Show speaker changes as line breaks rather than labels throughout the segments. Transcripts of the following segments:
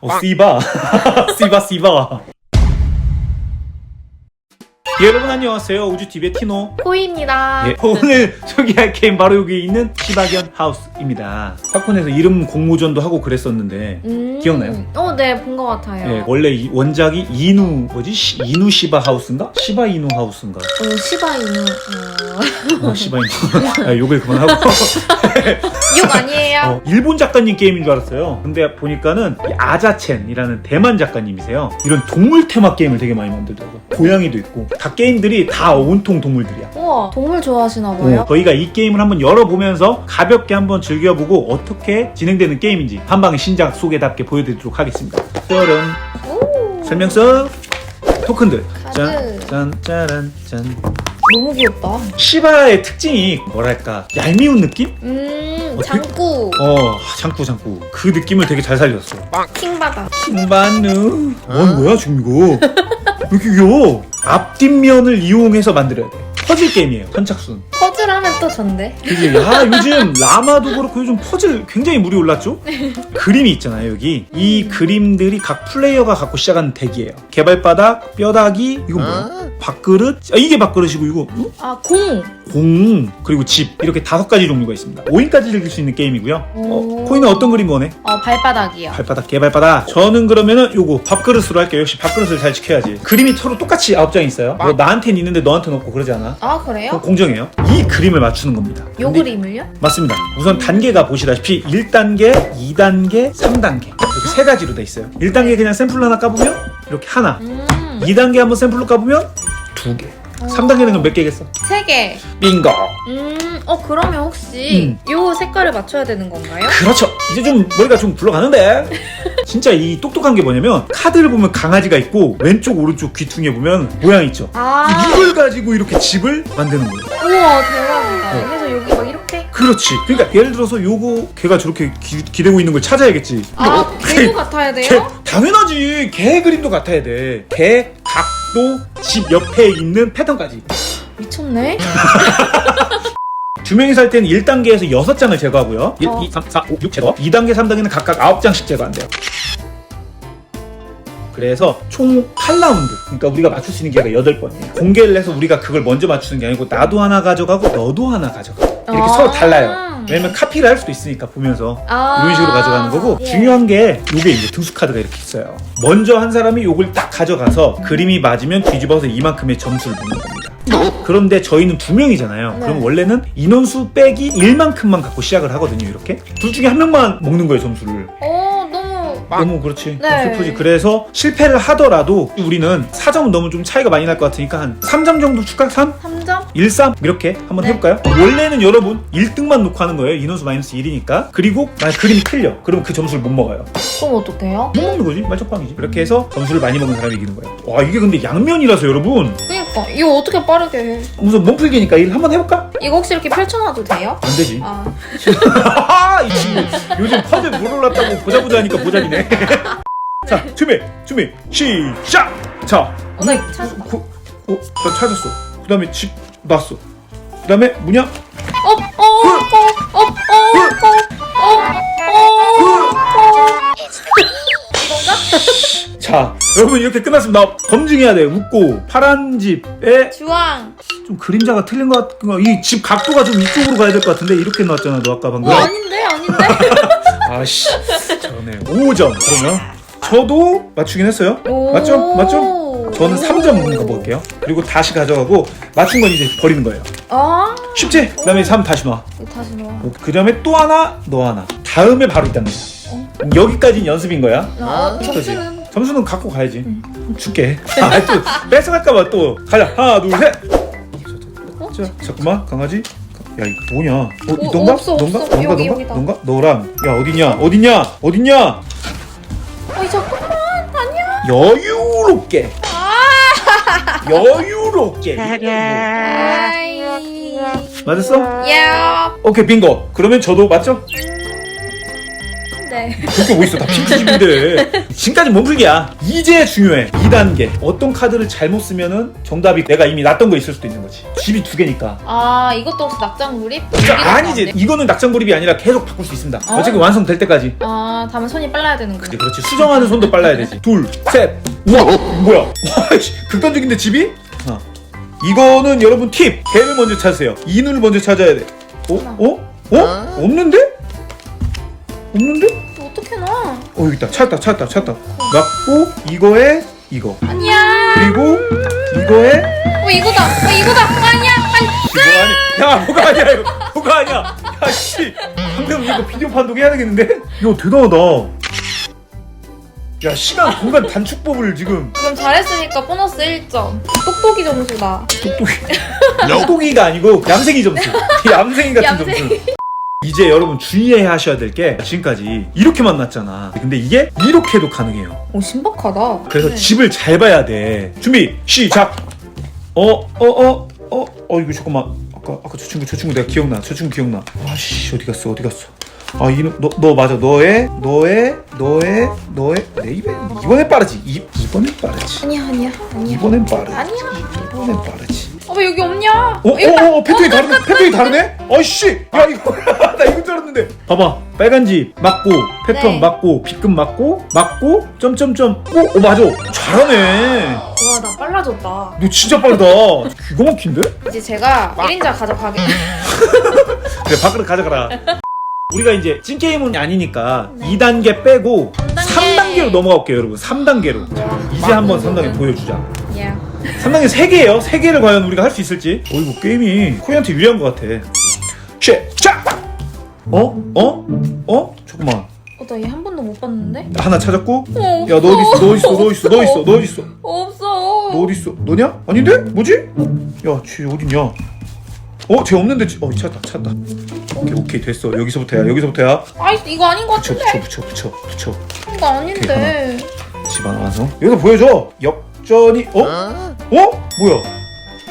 어, 씨바. 씨바, 씨바. 예, 여러분 안녕하세요. 우주TV의 티노.
코이입니다.
예, 오늘 소개할 게임 바로 여기 있는 시바견 하우스입니다. 팝콘에서 이름 공모전도 하고 그랬었는데
음.
기억나요?
어, 네, 본 것 같아요.
예, 원래 이 원작이 이누 뭐지? 시- 이누 시바 하우스인가? 시바 이누 하우스인가?
어, 시바 이누. 어...
어, 시바 이누. 아, 욕을 그만하고.
욕 아니에요?
어, 일본 작가님 게임인 줄 알았어요. 근데 보니까는 이 아자첸이라는 대만 작가님이세요. 이런 동물 테마 게임을 되게 많이 만들더라고요. 고양이도 있고 다 게임들이 다 온통 동물들이야.
우와, 동물 좋아하시나 봐요.
어, 저희가 이 게임을 한번 열어보면서 가볍게 한번 즐겨보고 어떻게 진행되는 게임인지 한 방에 신작 소개답게 보여드리도록 하겠습니다. 짜란
오,
설명서 토큰들
카드.
짠, 짠, 짜란, 짠.
너무 귀엽다.
시바의 특징이 뭐랄까 얄미운 느낌?
음,
어,
장구.
어 장구 장구 그 느낌을 되게 잘 살렸어.
킹바다.
킹바누 뭐 뭐야 지금 이거 왜 이렇게 귀여워? 앞뒷면을 이용해서 만들어야 돼 퍼즐 게임이에요. 선착순.
퍼즐 하면 또 전데.
그게 야 요즘 라마도 그렇고 요즘 퍼즐 굉장히 물이 올랐죠? 그림이 있잖아요 여기. 이 그림들이 각 플레이어가 갖고 시작하는 덱이에요. 개발바닥 뼈다귀 이건 뭐야 밥그릇? 아, 이게 밥그릇이고 이거. 어?
아, 공.
공 그리고 집. 이렇게 다섯 가지 종류가 있습니다. 5인까지 즐길 수 있는 게임이고요. 어,
오.
코인은 어떤 그림 원해?
어, 발바닥이요.
발바닥 개발바닥. 저는 그러면은 요거 밥그릇으로 할게요. 역시 밥그릇을 잘 지켜야지. 그림이 서로 똑같이 아홉 장 있어요. 뭐 나한테는 있는데 너한테는 없고 그러지 않아
아, 그래요?
공정해요 이 그림을 맞추는 겁니다
요
근데-
그림을요?
맞습니다 우선 단계가 보시다시피 1단계 2단계 3단계 이렇게 세 가지로 돼 있어요 1단계 그냥 샘플 하나 까보면 이렇게 하나
음,
2단계 한번 샘플로 까보면 두 개 3단계는 그럼 몇 개겠어?
세 개.
빙고
음, 어, 그러면 혹시 요 색깔을 맞춰야 되는 건가요?
그렇죠. 이제 좀 머리가 좀 굴러가는데. 진짜 이 똑똑한 게 뭐냐면 카드를 보면 강아지가 있고 왼쪽 오른쪽 귀퉁이에 보면 모양 있죠.
아,
이걸 가지고 이렇게 집을 만드는 거예요.
우와, 대박이다.
어.
그래서 여기 막 이렇게.
그렇지. 그러니까 예를 들어서 요거 걔가 저렇게 기, 기대고 있는 걸 찾아야겠지.
아,
어,
개도 같아야 돼요?
개, 당연하지. 개 그림도 같아야 돼. 개 각도 집 옆에 있는 패턴까지.
미쳤네.
두 명이서 할 때는 1단계에서 6장을 제거하고요. 1,
어.
2, 3, 4, 5, 6 제거. 2단계, 3단계는 각각 9장씩 제거한대요. 그래서 총 8라운드. 그러니까 우리가 맞출 수 있는 기회가 8번이에요. 공개를 해서 우리가 그걸 먼저 맞추는 게 아니고 나도 하나 가져가고 너도 하나 가져가. 이렇게
아.
서로 달라요. 왜냐면 카피를 할 수도 있으니까 보면서.
아.
이런 식으로 가져가는 거고
예.
중요한 게 요게 이제 등수 카드가 이렇게 있어요. 먼저 한 사람이 요걸 딱 가져가서 그림이 맞으면 뒤집어서 이만큼의 점수를 먹는 겁니다. 그런데 저희는 두 명이잖아요.
네.
그럼 원래는 인원수 빼기 1만큼만 갖고 시작을 하거든요. 이렇게 둘 중에 한 명만 먹는 거예요 점수를.
어, 너무.
너무 그렇지.
네.
슬프지. 그래서 실패를 하더라도 우리는 4점은 너무 좀 차이가 많이 날 것 같으니까 한 3점 정도 줄까? 3?
3점?
1, 3 이렇게 한번
네.
해볼까요? 원래는 여러분 1등만 놓고 하는 거예요. 인원수 마이너스 1이니까. 그리고 만약 그림이 틀려. 그럼 그 점수를 못 먹어요.
그럼 어떡해요?
못 먹는 거지. 말적방이지. 그렇게 해서 점수를 많이 먹는 사람이 이기는 거예요. 와 이게 근데 양면이라서 여러분
그니까. 이거 어떻게 빠르게 해?
우선 몸풀기니까 일 한번 해볼까?
이거 혹시 이렇게 펼쳐놔도 돼요?
안 되지.
아,
이 친구 요즘 퍼즐 물 올랐다고 보자 보자 하니까 보자기네. 자 준비 준비 시작. 자
어, 나 이거 찾았다.
구, 어, 나 찾았어. 그 다음에 집 놨어. 그 다음에 뭐냐?
어, 어, 어, 어, 어, 어, 어, 어, 어. 이건가?
자 여러분 이렇게 끝났습니다. 검증해야 돼. 웃고 파란 집에
주황.
좀 그림자가 틀린 것 같은 거. 이 집 각도가 좀 이쪽으로 가야 될 것 같은데 이렇게 나왔잖아. 너 아까 방금.
어, 아닌데, 아닌데.
아씨. 저네 5점. 그러면 저도 맞추긴 했어요.
오.
맞죠? 맞죠? 저는 3점 먹는 거 볼게요. 그리고 다시 가져가고 맞춘 건 이제 버리는 거예요.
아,
쉽지? 그 다음에 3 다시 놔.
이거 다시 넣어.
그 다음에 또 하나, 너 하나. 다음에 바로 있답니다. 여기까지는 연습인 거야.
어,
그치?
점수는
점수는 갖고 가야지. 줄게. 아, 또 뺏어갈까봐 또. 가자. 하나, 둘, 셋.
어?
자, 잠깐만, 강아지. 야, 이거 뭐냐? 어,
어,
넌가?
없어,
넌가?
없어.
넌가?
여기,
넌가?
여기다.
넌가? 너랑. 야, 어디냐? 어디냐? 어디냐?
어이, 잠깐만. 아니야.
여유롭게. 여유롭게.
아이.
맞았어?
야.
오케이, 빙고. 그러면 저도 맞죠?
네. 네.
그게 뭐 있어. 다 핑크집인데 지금까지 몸풀기야. 이제 중요해. 2단계. 어떤 카드를 잘못 쓰면은 정답이 내가 이미 놨던 거 있을 수도 있는 거지. 집이 두 개니까.
아 이것도 혹시 낙장 무립?
그러니까 아니지. 이거는 낙장불입이 아니라 계속 바꿀 수 있습니다.
어?
어차피 완성될 때까지.
아 다음에 손이 빨라야 되는구나.
그렇지 그렇지. 수정하는 손도 빨라야 되지. 둘 셋. 우와. 뭐야? 와 씨, 극단적인데 집이? 하나 이거는 여러분 팁. 개를 먼저 찾으세요. 인을 먼저 찾아야 돼. 어? 어? 어? 없는데? 없는데?
어
여기 있다 찾았다 찾았다 찾았다 맞고 이거에 이거
아니야.
그리고 이거에
어 이거다. 어 이거다. 아니야. 아니.
이거 아니 야 뭐가 아니야 이거 뭐가 아니야 야씨 방금 이거 비디오 판독 해야 되겠는데 이거 대단하다 야 시간 공간 단축법을 지금
지금 잘했으니까 보너스 1점. 똑똑이 점수다.
똑똑이 똑똑이가 아니고 얌생이 점수 얌생이 같은
얌생이.
점수 이제 여러분 주의해야 하셔야 될 게 지금까지 이렇게 만 났잖아. 근데 이게 이렇게도 가능해요.
오 신박하다.
그래서
네.
집을 잘 봐야 돼. 준비 시작! 어 어 어 어 어 이거 잠깐만. 아까 아까 저 친구 저 친구 내가 기억나. 저 친구 기억나. 아씨 어디 갔어 어디 갔어? 아 이놈 너, 너 맞아. 너의 너의 너의 너의 내 입에 이번엔 빠르지. 이, 이번엔 빠르지.
아니야 아니야 아니야.
이번엔 빠르지.
아니야.
이번엔 빠르지
어왜 여기 없냐?
어? 어?
여기 있다.
어? 어? 패턴이 다르네? 패턴이 다르네? 아이씨! 야 이거 나 이건 줄 알았는데 봐봐 빨간 집 맞고 패턴
네.
맞고 빗금 맞고 맞고 점점점 어? 어 맞아 잘하네
와 나 빨라졌다.
너 진짜 빠르다 기가 막힌데?
이제 제가 1인자 가져가게.
그래 밥그릇 가져가라 우리가 이제 찐게임은 아니니까
네.
2단계 빼고
3단계.
3단계 로 넘어가 볼게요 여러분 3단계로 이제 한번 3단계 보여주자
예.
3단계 3개예요 3개를 과연 우리가 할 수 있을지 어이구 게임이 코이한테 유리한 것 같아 시작! 어? 어? 어? 잠깐만
어 나 얘 한 번도 못 봤는데?
하나 찾았고
어,
야너 어디 있어 너 어디 있어 너 어디 있어 너 어디 있어
없어.
너 어디 있어 너냐? 아닌데? 뭐지? 야 쟤 어딨냐 어? 쟤 없는데 쟤- 어 찾았다 찾았다 오케이 오케이 됐어 여기서부터야 여기서부터야
아이 이거 아닌 것
붙여
같은데.
붙여 붙여 붙여 붙여
이거 아닌데.
집 하나 완성 여기서 보여줘 역전이 어? 어? 뭐야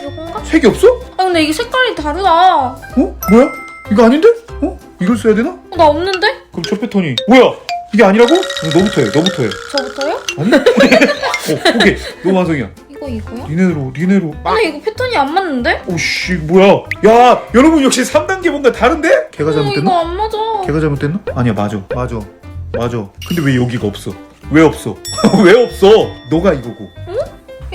이건가?
색이 없어?
아 근데 이게 색깔이 다르다. 어,
어? 뭐야? 이거 아닌데? 어? 이걸 써야 되나?
나 없는데?
그럼 저 패턴이 뭐야? 이게 아니라고? 어, 너부터 해 너부터 해
저부터요?
아니? 어 오케이 너 완성이야
이거 이거요?
니네로 니네로
근데 이거 패턴이 안 맞는데?
오씨 뭐야 야 여러분 역시 3단계 뭔가 다른데? 걔가
어, 이거
잘못됐나?
안 맞아.
걔가 잘못됐나? 아니야 맞아 맞아 맞아 근데 왜 여기가 없어? 왜 없어? 왜 없어? 너가 이거고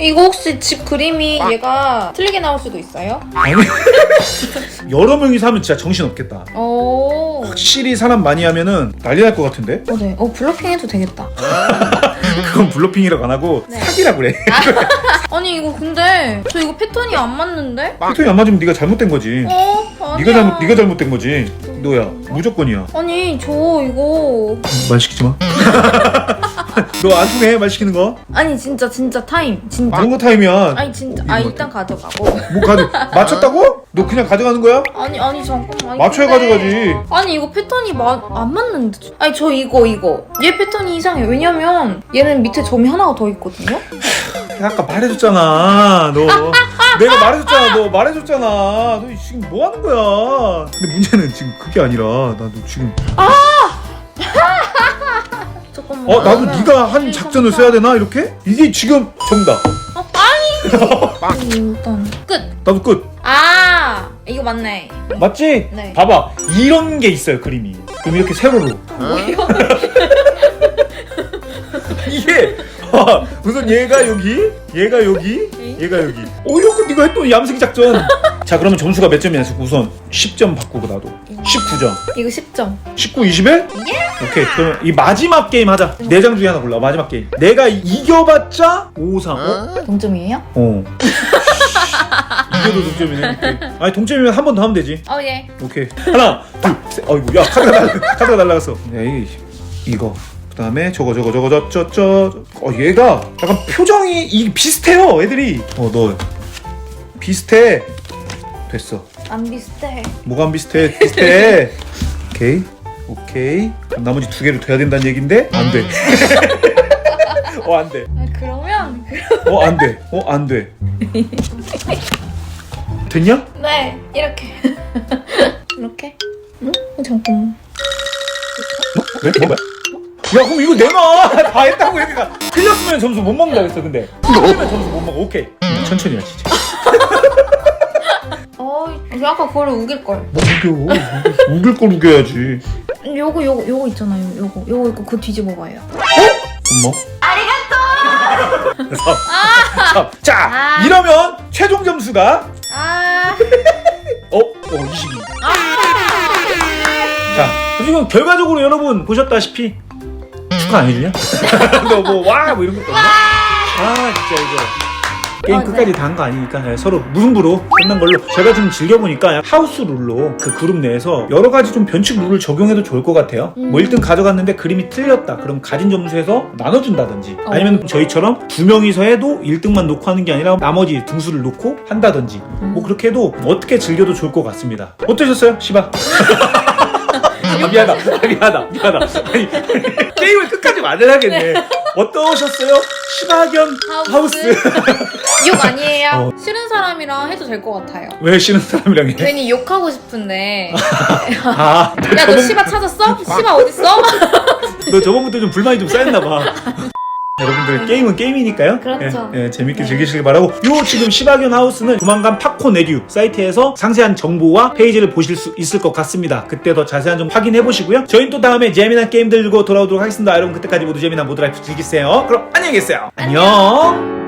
이거 혹시 집 그림이 얘가 틀리게 나올 수도 있어요?
아니 여러 명이서 하면 진짜 정신 없겠다
오.
확실히 사람 많이 하면은 난리 날 것 같은데?
어, 네. 어, 블러핑 해도 되겠다.
그건 블러핑이라고 안 하고
네.
사기라고 그래
아니, 이거 근데 저 이거 패턴이 안 맞는데?
패턴이 안 맞으면 네가 잘못된 거지
어, 아니야.
네가 잘못 네가 잘못된 거지 너야 무조건이야
아니, 저 이거
말 시키지 마. 너 안 통해 말 시키는 거?
아니, 진짜 진짜 타임. 진짜.
뭔거 타임이야.
아니, 진짜.
아.
일단 가져가고.
뭐 가져? 맞췄다고? 너 그냥 가져가는 거야?
아니, 아니, 잠깐만. 아니,
맞춰야
근데-
가져가지.
아니, 이거 패턴이 마, 안 맞는데. 아니, 저 이거, 이거. 얘 패턴이 이상해. 왜냐면 얘는 밑에 점이 하나가 더 있거든요?
아까 말해줬잖아. 너 내가 말해줬잖아. 너 말해줬잖아. 너 지금 뭐 하는 거야? 근데 문제는 지금 그게 아니라 나도 지금
잠깐만.
어 나도
그러면
네가 한
일,
작전을
삼,
써야 되나 이렇게? 이게 지금 정답.
어, 아니! 일단 끝.
나도 끝.
아, 이거 맞네.
맞지?
네.
봐봐 이런 게 있어요 그림이. 그럼 이렇게 세로로.
뭐예요?
이게 아, 우선 얘가 여기, 얘가 여기, 얘가 여기. 어 이거 네가 했던 얌생 작전. 자 그러면 점수가 몇 점이야? 우선 10점 바꾸고 나도 19점.
이거 10점.
19, 21? 오케이 그러면 이 마지막 게임 하자. 네 장 중에 하나 골라. 마지막 게임. 내가 이겨봤자 5, 3. 어?
동점이에요?
어. 이겨도 동점이네. 오케이. 아니 동점이면 한 번 더 하면 되지.
어, 예.
오케이 하나 둘 셋 어이구 야 카드가 날 카드가 날라갔어 야 이, 이거 그 다음에 저거 저거 저거 저저저 어 얘가 약간 표정이 이 비슷해요 애들이. 어 너 비슷해. 됐어.
안 비슷해.
뭐가 안 비슷해? 비슷해. 오케이. 오케이. 그럼 나머지 두 개를 돼야 된다는 얘긴데? 안돼. 어 안돼.
아, 그러면
어 안 돼. 어 안 돼. 됐냐?
네 이렇게. 이렇게? 응? 어, 잠깐만.
어? 왜? 뭐야 그럼 이거 내놔. 다 했다고 그러니까 틀렸으면 점수 못 먹는다 그랬어 근데. 틀리면 점수 못 먹어. 오케이. 천천히 해 진짜
어, 아까 그걸 우길 걸.
뭐 우겨? 우길 걸 우겨야지.
요거 요거 요거 있잖아요. 요거. 요거 이거 그거 뒤집어 봐요.
엄마? 아리가또! 자
아.
이러면 최종 점수가
아,
어? 어 22. 자, 지금 결과적으로 여러분 보셨다시피 축하 안 해주냐? 너 뭐 와 뭐 이런 것도 없나? 아 진짜 이거 게임
어,
끝까지
네.
다한 거 아니니까 네, 서로 무승부로 끝난 걸로 제가 좀 즐겨보니까 하우스 룰로 그 그룹 내에서 여러 가지 좀 변칙 룰을 적용해도 좋을 것 같아요
음.
뭐 1등 가져갔는데 그림이 틀렸다 그럼 가진 점수에서 나눠준다든지
어.
아니면 저희처럼 두 명이서 해도 1등만 놓고 하는 게 아니라 나머지 등수를 놓고 한다든지
음.
뭐 그렇게 해도 어떻게 즐겨도 좋을 것 같습니다 어떠셨어요 시바? 아, 미안하다 아, 미안하다 미안하다 아니, 게임을 끝까지 만들어야겠네 어떠셨어요? 시바견 하우스,
욕 아니에요.
어.
싫은 사람이랑 해도 될 것 같아요.
왜 싫은 사람이랑 해?
괜히 욕하고 싶은데.
아,
야, 너 시바 찾았어? 시바 어딨어?
너 저번부터 좀 불만이 좀 쌓였나 봐. 여러분들 게임은 게임이니까요.
그렇죠.
예, 예, 재밌게
네.
즐기시길 바라고. 요 지금 시바견 하우스는 조만간 팝콘 내류 사이트에서 상세한 정보와 페이지를 보실 수 있을 것 같습니다. 그때 더 자세한 점 확인해 보시고요. 저희는 또 다음에 재미난 게임들 들고 돌아오도록 하겠습니다. 여러분 그때까지 모두 재미난 모드라이프 즐기세요. 그럼 안녕히 계세요. 안녕.